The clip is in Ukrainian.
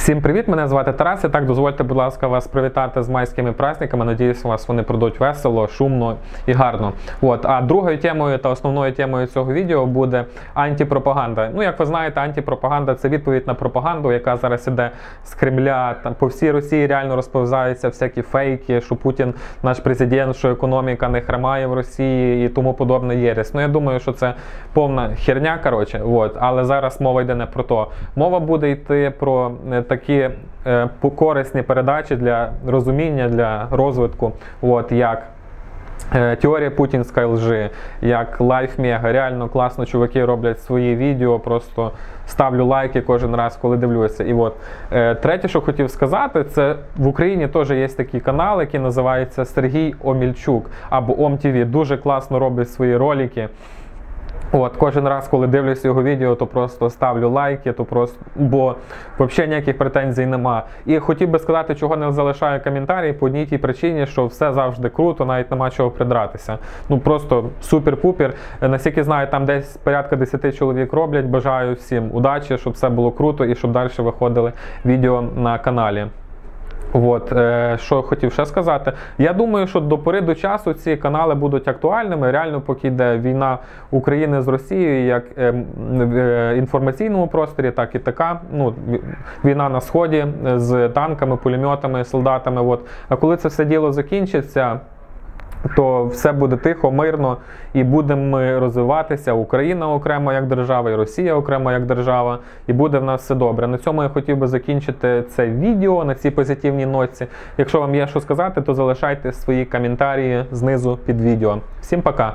Всім привіт! Мене звати Тарас. І так дозвольте, будь ласка, вас привітати з майськими праздниками. Надіюсь, у вас вони пройдуть весело, шумно і гарно. От а другою темою та основною темою цього відео буде антипропаганда. Ну, як ви знаєте, антипропаганда це відповідь на пропаганду, яка зараз іде з Кремля. Там по всій Росії реально розповзаються всякі фейки, що Путін наш президент, що економіка не хромає в Росії і тому подобне єресь. Ну я думаю, що це повна херня. Коротше, от але зараз мова йде не про то. Мова буде йти про е, такі е, корисні передачі для розуміння, для розвитку, от як. е, Теорія путінської лжи, як Mega. Реально класно чуваки роблять свої відео. Просто ставлю лайки кожен раз, коли дивлюся. І от е, третє, що хотів сказати, це в Україні теж є такий канал, який називається Сергій Омільчук або ОМТВ. Дуже класно робить свої ролики. От, кожен раз, коли дивлюсь його відео, то просто ставлю лайки, то просто, бо взагалі ніяких претензій нема. І хотів би сказати, чого не залишаю коментарі по одній тій причині, що все завжди круто, навіть нема чого придратися. Ну просто супер-пупер. Наскільки знаю, там десь порядка 10 чоловік роблять. Бажаю всім удачі, щоб все було круто і щоб далі виходили відео на каналі. От, е, що хотів ще сказати. Я думаю, що до пори до часу ці канали будуть актуальними. Реально, поки йде війна України з Росією, як е, в інформаційному просторі, так і така. Ну, війна на сході е, з танками, пулеметами, солдатами. От. А коли це все діло закінчиться. То все буде тихо, мирно, і будемо ми розвиватися. Україна окремо як держава, і Росія окремо як держава, і буде в нас все добре. На цьому я хотів би закінчити це відео на цій позитивній ноці. Якщо вам є що сказати, то залишайте свої коментарі знизу під відео. Всім пока!